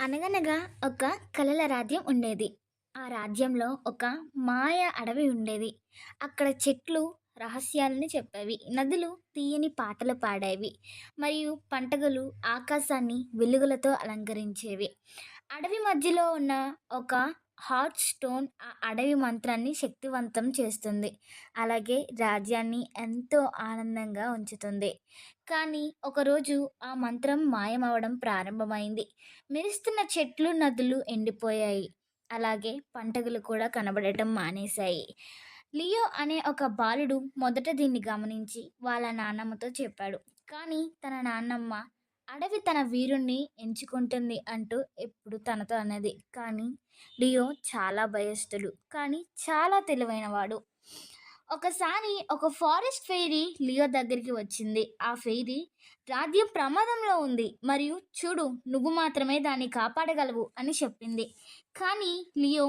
అనగనగా ఒక కలల రాజ్యం ఉండేది. ఆ రాజ్యంలో ఒక మాయ అడవి ఉండేది. అక్కడ చెట్లు రహస్యాలను చెప్పేవి. నదులు తీయని పాటలు పాడేవి. మరియు పంటగలు ఆకాశాన్ని వెలుగులతో అలంకరించేవి. అడవి మధ్యలో ఉన్న ఒక హార్ట్ స్టోన్ ఆ అడవి మంత్రాన్ని శక్తివంతం చేస్తుంది. అలాగే రాజ్యాన్ని ఎంతో ఆనందంగా ఉంచుతుంది. కానీ ఒకరోజు ఆ మంత్రం మాయమవడం ప్రారంభమైంది. మెరుస్తున్న చెట్లు నదులు ఎండిపోయాయి. అలాగే పంటగలు కూడా కనబడటం మానేశాయి. లియో అనే ఒక బాలుడు మొదట దీన్ని గమనించి వాళ్ళ నాన్నమ్మతో చెప్పాడు. కానీ తన నాన్నమ్మ అడవి తన వీరుణ్ణి ఎంచుకుంటుంది అంటూ ఎప్పుడు తనతో అన్నది కానీ లియో చాలా భయస్థుడు కానీ చాలా తెలివైనవాడు. ఒకసారి ఒక ఫారెస్ట్ ఫెయిరీ లియో దగ్గరికి వచ్చింది. ఆ ఫెయిరీ రాజ్యం ప్రమాదంలో ఉంది. మరియు చూడు నువ్వు మాత్రమే దాన్ని కాపాడగలవు అని చెప్పింది. కానీ లియో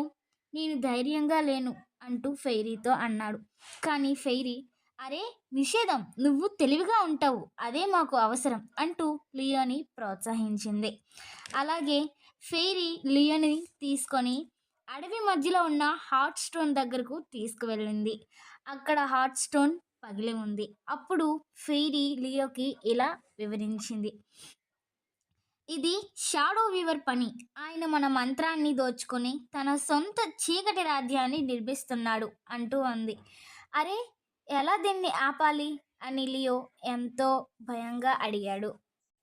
నేను ధైర్యంగా లేను అంటూ ఫెయిరీతో అన్నాడు. కానీ ఫెయిరీ అరే నిషేధం. నువ్వు తెలివిగా ఉంటావు. అదే మాకు అవసరం అంటూ లియోని ప్రోత్సహించింది. అలాగే ఫెయిరీ లియోని తీసుకొని అడవి మధ్యలో ఉన్న హాట్ స్టోన్ దగ్గరకు తీసుకువెళ్ళింది. అక్కడ హాట్ స్టోన్ పగిలి ఉంది. అప్పుడు ఫెయిరీ లియోకి ఇలా వివరించింది. ఇది షాడో వీవర్ పని. ఆయన మన మంత్రాన్ని దోచుకొని తన సొంత చీకటి రాజ్యాన్ని నిర్మిస్తున్నాడు అంటూ అంది. అరే ఎలా దీన్ని ఆపాలి? అని లియో ఎంతో భయంగా అడిగాడు.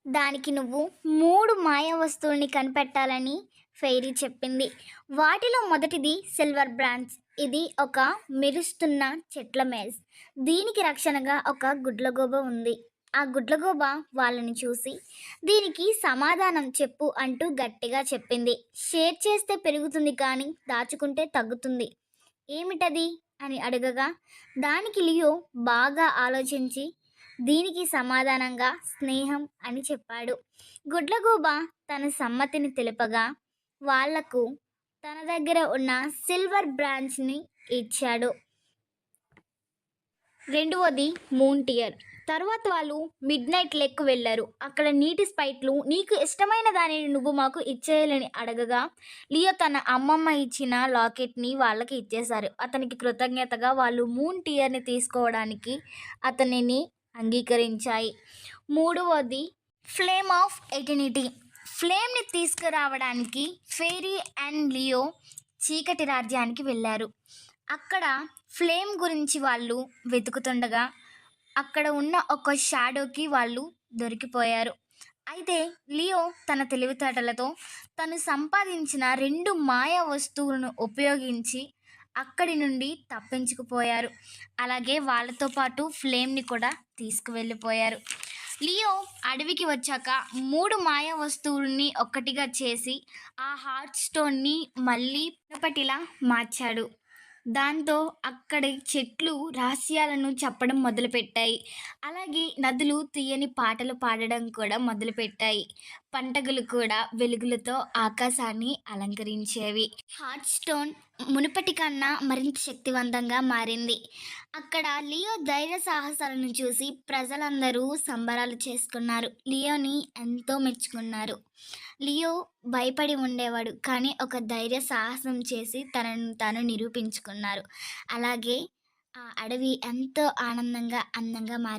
దానికి నువ్వు మూడు మాయ వస్తువుల్ని కనిపెట్టాలని ఫెయిరీ చెప్పింది. వాటిలో మొదటిది సిల్వర్ బ్రాంచ్. ఇది ఒక మెరుస్తున్న చెట్ల మేజ్. దీనికి రక్షణగా ఒక గుడ్లగోబ ఉంది. ఆ గుడ్లగోబ వాళ్ళని చూసి దీనికి సమాధానం చెప్పు అంటూ గట్టిగా చెప్పింది. షేర్ చేస్తే పెరుగుతుంది కానీ దాచుకుంటే తగ్గుతుంది. ఏమిటది? అని అడగగా దానికి లియో బాగా ఆలోచించి దీనికి సమాధానంగా స్నేహం అని చెప్పాడు. గుడ్లగూబ తన సమ్మతిని తెలుపగా వాళ్ళకు తన దగ్గర ఉన్న సిల్వర్ బ్రాంచ్ని ఇచ్చాడు. రెండవది మూన్ టియర్. తర్వాత వాళ్ళు మిడ్ నైట్ లెక్కు వెళ్ళారు. అక్కడ నీటి స్పైట్లు నీకు ఇష్టమైన దానిని నువ్వు మాకు ఇచ్చేయాలని అడగగా లియో తన అమ్మమ్మ ఇచ్చిన లాకెట్ని వాళ్ళకి ఇచ్చేశారు. అతనికి కృతజ్ఞతగా వాళ్ళు మూన్ టియర్ని తీసుకోవడానికి అతనిని అంగీకరించాయి. మూడవది ఫ్లేమ్ ఆఫ్ ఎటినిటీ ఫ్లేమ్ని తీసుకురావడానికి ఫెయిరీ అండ్ లియో చీకటి రాజ్యానికి వెళ్ళారు. అక్కడ ఫ్లేమ్ గురించి వాళ్ళు వెతుకుతుండగా అక్కడ ఉన్న ఒక షాడోకి వాళ్ళు దొరికిపోయారు. అయితే లియో తన తెలివితేటలతో తను సంపాదించిన రెండు మాయా వస్తువులను ఉపయోగించి అక్కడి నుండి తప్పించుకుపోయారు. అలాగే వాళ్ళతో పాటు ఫ్లేమ్ని కూడా తీసుకువెళ్ళిపోయారు. లియో అడవికి వచ్చాక మూడు మాయా వస్తువుల్ని ఒక్కటిగా చేసి ఆ హార్ట్ స్టోన్ని మళ్ళీ మునుపటిలా మార్చాడు. దాంతో అక్కడి చెట్లు రహస్యాలను చెప్పడం మొదలుపెట్టాయి. అలాగే నదులు తీయని పాటలు పాడడం కూడా మొదలుపెట్టాయి. పంటగలు కూడా వెలుగులతో ఆకాశాన్ని అలంకరించేవి. హార్ట్ స్టోన్ మునుపటి కన్నా మరింత శక్తివంతంగా మారింది. అక్కడ లియో ధైర్య సాహసాలను చూసి ప్రజలందరూ సంబరాలు చేసుకున్నారు. లియోని ఎంతో మెచ్చుకున్నారు. లియో భయపడి ఉండేవాడు కానీ ఒక ధైర్య సాహసం చేసి తనను తాను నిరూపించుకున్నారు. అలాగే ఆ అడవి ఎంతో ఆనందంగా అందంగా మారి